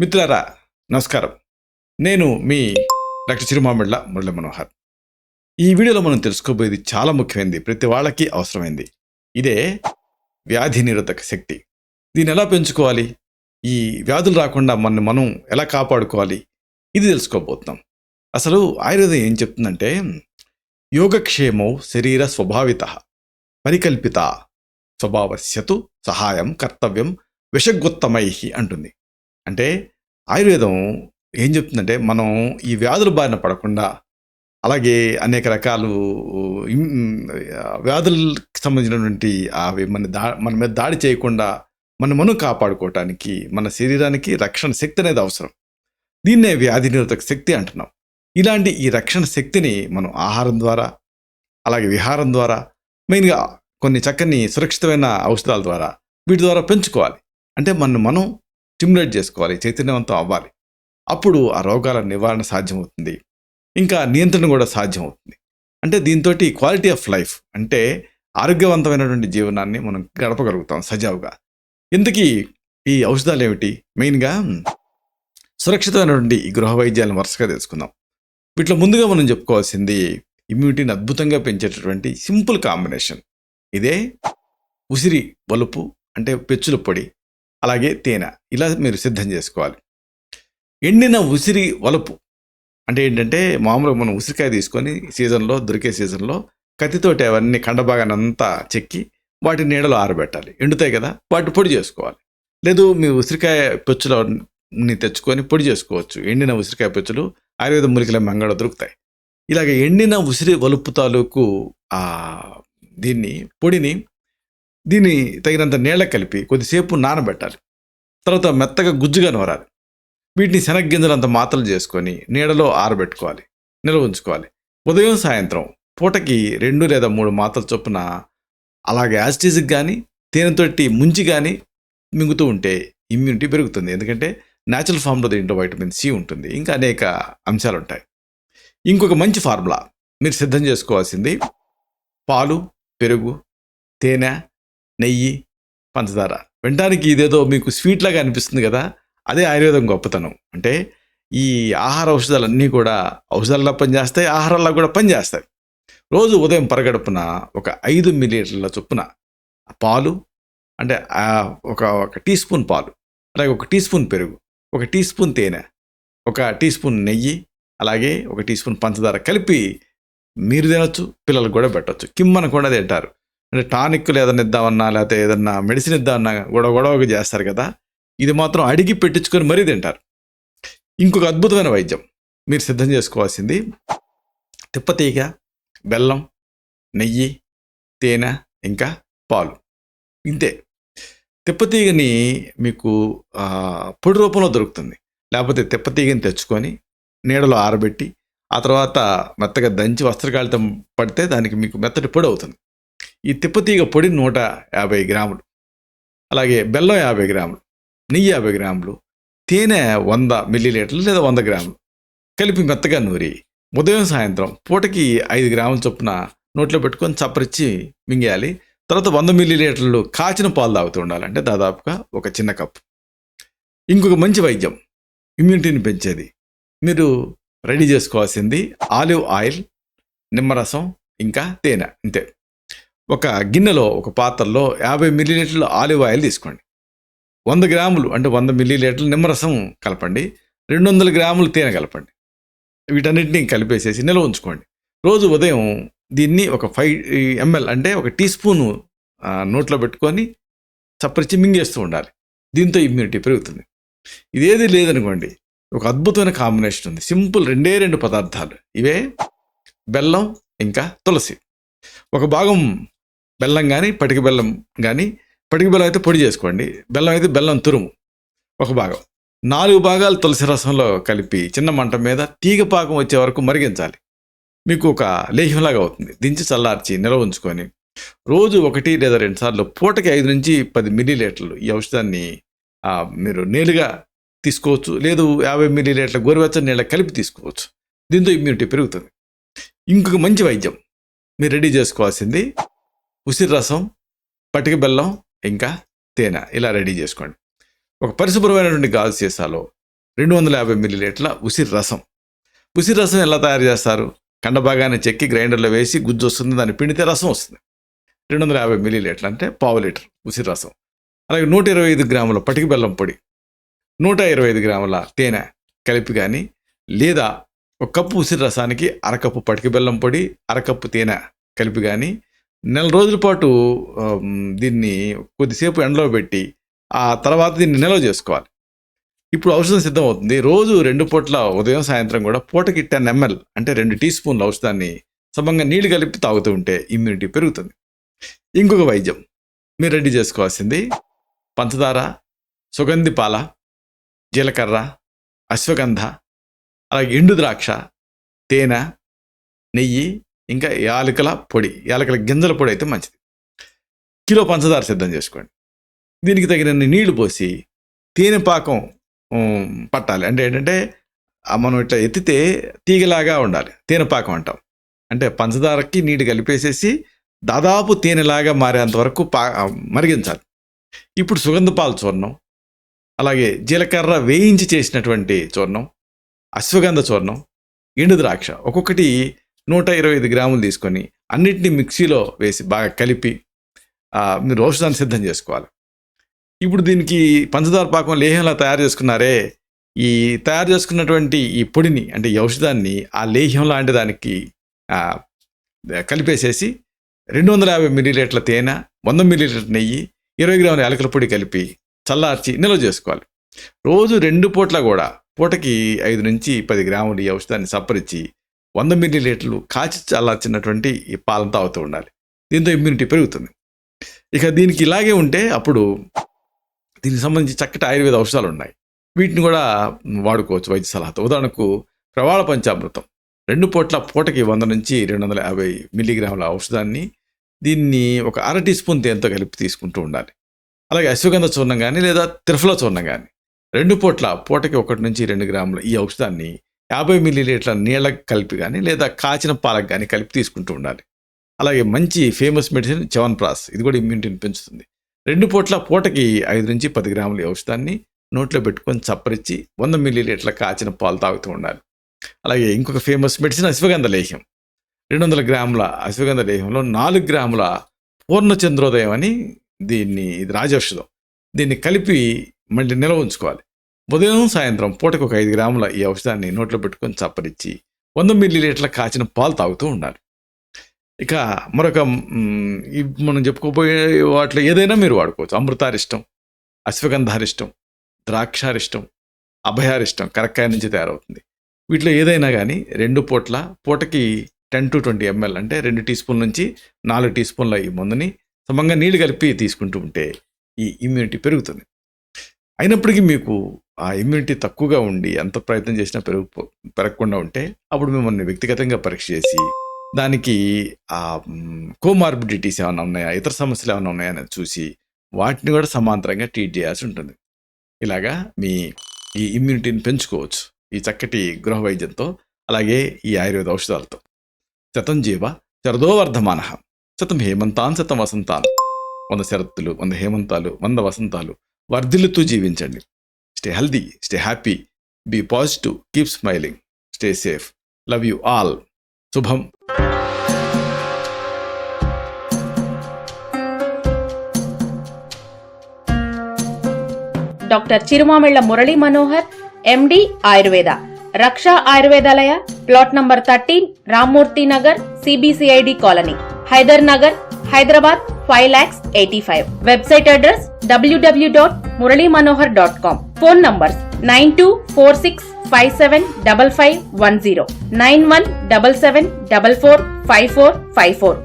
మిత్రులారా నమస్కారం. నేను మీ డాక్టర్ చిరుమామిళ్ళ మురళి మనోహర్. ఈ వీడియోలో మనం తెలుసుకోబోయేది చాలా ముఖ్యమైనది ప్రతి వాళ్ళకి అవసరమైంది. ఇదే వ్యాధి నిరోధక శక్తి. దీన్ని ఎలా పెంచుకోవాలి? ఈ వ్యాధులు రాకుండా మన మనం ఎలా కాపాడుకోవాలి? ఇది తెలుసుకోబోతున్నాం. అసలు ఆయుర్వేదం ఏం చెప్తుందంటే యోగక్షేమౌ శరీర స్వభావిత పరికల్పిత స్వభావస్యతు సహాయం కర్తవ్యం విషగొత్తమై అంటుంది. అంటే ఆయుర్వేదం ఏం చెప్తుందంటే మనం ఈ వ్యాధుల బారిన పడకుండా అలాగే అనేక రకాలు వ్యాధులకు సంబంధించినటువంటి అవి మన దా మన మీద దాడి చేయకుండా మన మనం కాపాడుకోవటానికి మన శరీరానికి రక్షణ శక్తి అనేది అవసరం. దీన్నే వ్యాధి నిరోధక శక్తి అంటున్నాం. ఇలాంటి ఈ రక్షణ శక్తిని మనం ఆహారం ద్వారా అలాగే విహారం ద్వారా మెయిన్గా కొన్ని చక్కని సురక్షితమైన ఔషధాల ద్వారా వీటి ద్వారా పెంచుకోవాలి. అంటే మనం మనం స్టిమ్యులేట్ చేసుకోవాలి చైతన్యవంతం అవ్వాలి. అప్పుడు ఆ రోగాల నివారణ సాధ్యమవుతుంది. ఇంకా నియంత్రణ కూడా సాధ్యమవుతుంది. అంటే దీంతో క్వాలిటీ ఆఫ్ లైఫ్ అంటే ఆరోగ్యవంతమైనటువంటి జీవనాన్ని మనం గడపగలుగుతాం సజావుగా. ఇంతకీ ఈ ఔషధాలు ఏమిటి మెయిన్గా సురక్షితమైనటువంటి ఈ గృహ వైద్యాలను వరుసగా తెలుసుకుందాం వీటిలో ముందుగా మనం చెప్పుకోవాల్సింది ఇమ్యూనిటీని అద్భుతంగా పెంచేటటువంటి సింపుల్ కాంబినేషన్. ఇదే ఉసిరి వలుపు అంటే పెచ్చుల పొడి అలాగే తేనె. ఇలా మీరు సిద్ధం చేసుకోవాలి. ఎండిన ఉసిరి వలుపు. అంటే ఏంటంటే మామూలుగా మనం ఉసిరికాయ తీసుకొని సీజన్లో దొరికే సీజన్లో కత్తితోటి అవన్నీ కండభాగానంతా చెక్కి వాటి నీడలో ఆరబెట్టాలి. ఎండుతాయి కదా వాటి పొడి చేసుకోవాలి. లేదు మీ ఉసిరికాయ పెచ్చులని తెచ్చుకొని పొడి చేసుకోవచ్చు. ఎండిన ఉసిరికాయ పెచ్చులు ఆయుర్వేద మూలికల మంగళ దొరుకుతాయి. ఇలాగ ఎండిన ఉసిరి వలుపు తాలూకు ఆ దీన్ని పొడిని దీన్ని తగినంత నీళ్ళ కలిపి కొద్దిసేపు నానబెట్టాలి. తర్వాత మెత్తగా గుజ్జుగా నోరాలి. వీటిని శనగ్గింజలంత మాత్రలు చేసుకొని నీడలో ఆరబెట్టుకోవాలి. నిల్వ ఉంచుకోవాలి. ఉదయం సాయంత్రం పూటకి రెండు లేదా మూడు మాత్రల చొప్పున అలాగే యాస్టిజిక్ కానీ తేనెతోటి ముంచి కానీ మింగుతూ ఉంటే ఇమ్యూనిటీ పెరుగుతుంది. ఎందుకంటే న్యాచురల్ ఫామ్లో దీంట్లో వైటమిన్ సి ఉంటుంది. ఇంకా అనేక అంశాలు ఉంటాయి ఇంకొక మంచి ఫార్ములా మీరు సిద్ధం చేసుకోవాల్సింది పాలు పెరుగు తేనె నెయ్యి పంచదార. వినడానికి ఇదేదో మీకు స్వీట్ లాగా అనిపిస్తుంది కదా అదే ఆయుర్వేదం గొప్పతనం. అంటే ఈ ఆహార ఔషధాలన్నీ కూడా ఔషధాల్లో పనిచేస్తాయి ఆహారాల్లో కూడా పనిచేస్తాయి. రోజు ఉదయం పరగడుపున ఒక ఐదు మిలీలీటర్ల చొప్పున పాలు అంటే ఒక ఒక టీ స్పూన్ పాలు అలాగే ఒక టీ స్పూన్ పెరుగు ఒక టీ స్పూన్ తేనె ఒక టీ స్పూన్ నెయ్యి అలాగే ఒక టీ స్పూన్ పంచదార కలిపి మీరు తినొచ్చు పిల్లలకు కూడా పెట్టవచ్చు కిమ్మనకుండా తింటారు. అంటే టానిక్లు ఏదైనా ఇద్దామన్నా లేకపోతే ఏదన్నా మెడిసిన్ ఇద్దామన్నా గొడవ గొడవకు చేస్తారు కదా ఇది మాత్రం అడిగి పెట్టించుకొని మరీ తింటారు. ఇంకొక అద్భుతమైన వైద్యం మీరు సిద్ధం చేసుకోవాల్సింది తిప్పతీగ బెల్లం నెయ్యి తేనె ఇంకా పాలు. ఇంతే. తిప్పతీగని మీకు పొడి రూపంలో దొరుకుతుంది. లేకపోతే తిప్పతీగని తెచ్చుకొని నీడలో ఆరబెట్టి ఆ తర్వాత మెత్తగా దంచి వస్త్రకాళితం పడితే దానికి మీకు మెత్తటి పొడి అవుతుంది. ఈ తిప్పతీగ పొడి నూట యాభై గ్రాములు అలాగే బెల్లం యాభై గ్రాములు నెయ్యి యాభై గ్రాములు తేనె వంద మిల్లీలీటర్లు లేదా వంద గ్రాములు. కలిపి మెత్తగా నూరి ఉదయం సాయంత్రం పూటకి ఐదు గ్రాముల చొప్పున నోట్లో పెట్టుకొని చప్పరిచ్చి మింగేయాలి. తర్వాత వంద మిల్లీలీటర్లు కాచిన పాలు తాగుతూ ఉండాలంటే దాదాపుగా ఒక చిన్న కప్పు. ఇంకొక మంచి వైద్యం ఇమ్యూనిటీని పెంచేది. మీరు రెడీ చేసుకోవాల్సింది ఆలివ్ ఆయిల్ నిమ్మరసం ఇంకా తేనె అంతే. ఒక గిన్నెలో ఒక పాత్రలో యాభై మిల్లీలీటర్లు ఆలివ్ ఆయిల్ తీసుకోండి. వంద గ్రాములు అంటే వంద మిల్లీలీటర్లు నిమ్మరసం కలపండి. రెండు వందల గ్రాములు తేనె కలపండి. వీటన్నిటిని కలిపేసేసి నిల్వ ఉంచుకోండి. రోజు ఉదయం దీన్ని ఒక ఫైవ్ ఎంఎల్ అంటే ఒక టీ స్పూను నోట్లో పెట్టుకొని చప్పరిచి మింగేస్తూ ఉండాలి. దీంతో ఇమ్యూనిటీ పెరుగుతుంది. ఇదేది లేదనుకోండి ఒక అద్భుతమైన కాంబినేషన్ ఉంది. సింపుల్ రెండే రెండు పదార్థాలు. ఇవే బెల్లం ఇంకా తులసి. ఒక భాగం బెల్లం కానీ పటికి బెల్లం కానీ పటికి బెల్లం అయితే పొడి చేసుకోండి. బెల్లం అయితే బెల్లం తురుము ఒక భాగం. నాలుగు భాగాలు తులసి రసంలో కలిపి చిన్న మంట మీద తీగ పాకం వచ్చే వరకు మరిగించాలి. మీకు ఒక లేహ్యంలాగా అవుతుంది. దించి చల్లార్చి నిల్వ ఉంచుకొని రోజు ఒకటి లేదా రెండు సార్లు పూటకి ఐదు నుంచి పది మిల్లీలీటర్లు ఈ ఔషధాన్ని మీరు నేలుగా తీసుకోవచ్చు. లేదు యాభై మిల్లీలీటర్ల గోరువెచ్చని నీళ్ళ కలిపి తీసుకోవచ్చు. దీంతో ఇమ్యూనిటీ పెరుగుతుంది. ఇంకొక మంచి వైద్యం మీరు రెడీ చేసుకోవాల్సింది ఉసిరి రసం పటిక బెల్లం ఇంకా తేనె. ఇలా రెడీ చేసుకోండి. ఒక పరిశుభ్రమైనటువంటి గాజు సీసాలో రెండు వందల యాభై మిల్లీలీటర్ల ఉసిరి రసం. ఉసిరి రసం ఎలా తయారు చేస్తారు? కండ భాగాన్ని చెక్కి గ్రైండర్లో వేసి గుజ్జు వస్తుంది దాన్ని పిండితే రసం వస్తుంది. రెండు వందల యాభై మిల్లీలీటర్లు అంటే పావు లీటర్ ఉసిరి రసం. అలాగే నూట ఇరవై ఐదు గ్రాముల పటికి బెల్లం పొడి నూట ఇరవై ఐదు గ్రాముల తేనె కలిపి కానీ లేదా ఒక కప్పు ఉసిరి రసానికి అరకప్పు పటికి బెల్లం పొడి అరకప్పు తేనె కలిపి కానీ నెల రోజుల పాటు దీన్ని కొద్దిసేపు ఎండలో పెట్టి ఆ తర్వాత దీన్ని నిల్వ చేసుకోవాలి. ఇప్పుడు ఔషధం సిద్ధమవుతుంది. రోజు రెండు పూట్ల ఉదయం సాయంత్రం కూడా పూటకి టెన్ ఎంఎల్ అంటే రెండు టీ స్పూన్ల ఔషధాన్ని సమంగా నీళ్ళు కలిపి తాగుతూ ఉంటే ఇమ్యూనిటీ పెరుగుతుంది. ఇంకొక వైద్యం. మీరు రెడీ చేసుకోవాల్సింది పంచదార సుగంధి పాల జీలకర్ర అశ్వగంధ అలాగే ఎండు ద్రాక్ష తేనె నెయ్యి ఇంకా యాలకుల పొడి యాలకుల గింజల పొడి అయితే మంచిది. కిలో పంచదార సిద్ధం చేసుకోండి. దీనికి తగినన్ని నీళ్ళు పోసి తేనె పాకం పట్టాలి. అంటే ఏంటంటే మనం ఇట్లా ఎత్తితే తీగలాగా ఉండాలి. తేనె పాకం అంటాం. అంటే పంచదారకి నీళ్ళు కలిపేసేసి దాదాపు తేనెలాగా మారేంత వరకు పా మరిగించాలి. ఇప్పుడు సుగంధపాలు చూర్ణం అలాగే జీలకర్ర వేయించి చేసినటువంటి చూర్ణం అశ్వగంధ చూర్ణం ఎండు ద్రాక్ష ఒక్కొక్కటి నూట ఇరవై ఐదు గ్రాములు తీసుకొని అన్నిటిని మిక్సీలో వేసి బాగా కలిపి మీరు ఔషధాన్ని సిద్ధం చేసుకోవాలి. ఇప్పుడు దీనికి పంచదార పాకం లేహంలా తయారు చేసుకున్నారే ఈ తయారు చేసుకున్నటువంటి ఈ పొడిని అంటే ఈ ఔషధాన్ని ఆ లేహ్యం లాంటి దానికి కలిపేసేసి రెండు వందల యాభై మిల్లీలీటర్ల తేనె వంద మిల్లీలీటర్ నెయ్యి ఇరవై గ్రాముల యాలకుల పొడి కలిపి చల్లార్చి నిల్వ చేసుకోవాలి. రోజు రెండు పూట్ల కూడా పూటకి ఐదు నుంచి పది గ్రాములు ఈ ఔషధాన్ని సప్పరించి వంద మిల్లీలీటర్లు కాచి చల్లార్చినటువంటి ఈ పాలను తాగుతూ ఉండాలి. దీంతో ఇమ్యూనిటీ పెరుగుతుంది. ఇక దీనికి ఇలాగే ఉంటే అప్పుడు దీనికి సంబంధించి చక్కటి ఆయుర్వేద ఔషధాలు ఉన్నాయి వీటిని కూడా వాడుకోవచ్చు వైద్య సలహాతో. ఉదాహరణకు ప్రవాళ పంచామృతం. రెండు పూట్ల పూటకి వంద నుంచి రెండు వందల యాభై మిల్లీగ్రాముల ఔషధాన్ని దీన్ని ఒక అర టీ స్పూన్ తేనెతో కలిపి తీసుకుంటూ ఉండాలి. అలాగే అశ్వగంధ చూర్ణం కానీ లేదా త్రిఫల చూర్ణం కానీ రెండు పూట్ల పూటకి ఒకటి నుంచి రెండు గ్రాముల ఈ ఔషధాన్ని యాభై మిల్లీలీటర్ల నీళ్ళకి కలిపి కానీ లేదా కాచిన పాలకు కానీ కలిపి తీసుకుంటూ ఉండాలి. అలాగే మంచి ఫేమస్ మెడిసిన్ చవన్ ప్రాస్ ఇది కూడా ఇమ్యూనిటీని పెంచుతుంది. రెండు పూట్ల పూటకి ఐదు నుంచి పది గ్రాముల ఔషధాన్ని నోట్లో పెట్టుకొని చప్పరిచ్చి వంద మిల్లీలీటర్ల కాచిన పాలు తాగుతూ ఉండాలి. అలాగే ఇంకొక ఫేమస్ మెడిసిన్ అశ్వగంధ లేహ్యం. రెండు వందల గ్రాముల అశ్వగంధ లేహ్యంలో నాలుగు గ్రాముల పూర్ణ చంద్రోదయం అని దీన్ని ఇది రాజౌషధం. దీన్ని కలిపి మళ్ళీ నిల్వ ఉంచుకోవాలి. ఉదయం సాయంత్రం పూటకు ఒక ఐదు గ్రాముల ఈ ఔషధాన్ని నోట్లో పెట్టుకొని చప్పరిచ్చి వంద మిల్లీ లీటర్ల కాచిన పాలు తాగుతూ ఉండాలి. ఇక మరొక మనం చెప్పుకోబోయే వాటిలో ఏదైనా మీరు వాడుకోవచ్చు. అమృతారిష్టం అశ్వగంధారిష్టం ద్రాక్షారిష్టం అభయారిష్టం కరక్కాయ నుంచి తయారవుతుంది. వీటిలో ఏదైనా కానీ రెండు పూట్ల పూటకి టెన్ టు ట్వంటీ ఎంఎల్ అంటే రెండు టీ స్పూన్ల నుంచి నాలుగు టీ స్పూన్ల ఈ మందుని సమంగా నీళ్ళు కలిపి తీసుకుంటూ ఉంటే ఈ ఇమ్యూనిటీ పెరుగుతుంది. అయినప్పటికీ మీకు ఆ ఇమ్యూనిటీ తక్కువగా ఉండి ఎంత ప్రయత్నం చేసినా పెరుగు పెరగకుండా ఉంటే అప్పుడు మిమ్మల్ని వ్యక్తిగతంగా పరీక్ష చేసి దానికి ఆ కోమార్బిడిటీస్ ఏమైనా ఉన్నాయా? ఇతర సమస్యలు ఏమైనా ఉన్నాయా? అనేది చూసి వాటిని కూడా సమాంతరంగా ట్రీట్ చేయాల్సి ఉంటుంది. ఇలాగా మీ ఈ ఇమ్యూనిటీని పెంచుకోవచ్చు. ఈ చక్కటి గృహ వైద్యంతో అలాగే ఈ ఆయుర్వేద ఔషధాలతో. శతం జీవ శరదో వర్ధమాన. శతం హేమంతాన్ శతం వసంతాన్. వంద శరత్తులు వంద హేమంతాలు వంద వసంతాలు. వర్ధిల్లుతూ జీవించండి. Stay healthy stay happy be positive keep smiling stay safe love you all శుభం doctor Chirumamilla Murali Manohar MD Ayurveda Raksha Ayurvedalaya plot number thirteen Rammurthy Nagar CBCID colony Hyder Nagar Hyderabad five lakhs eighty five website address WWW dot Murali Manohar dot com. Phone numbers nine two four six five seven double five one zero. Nine one double seven double four five four five four.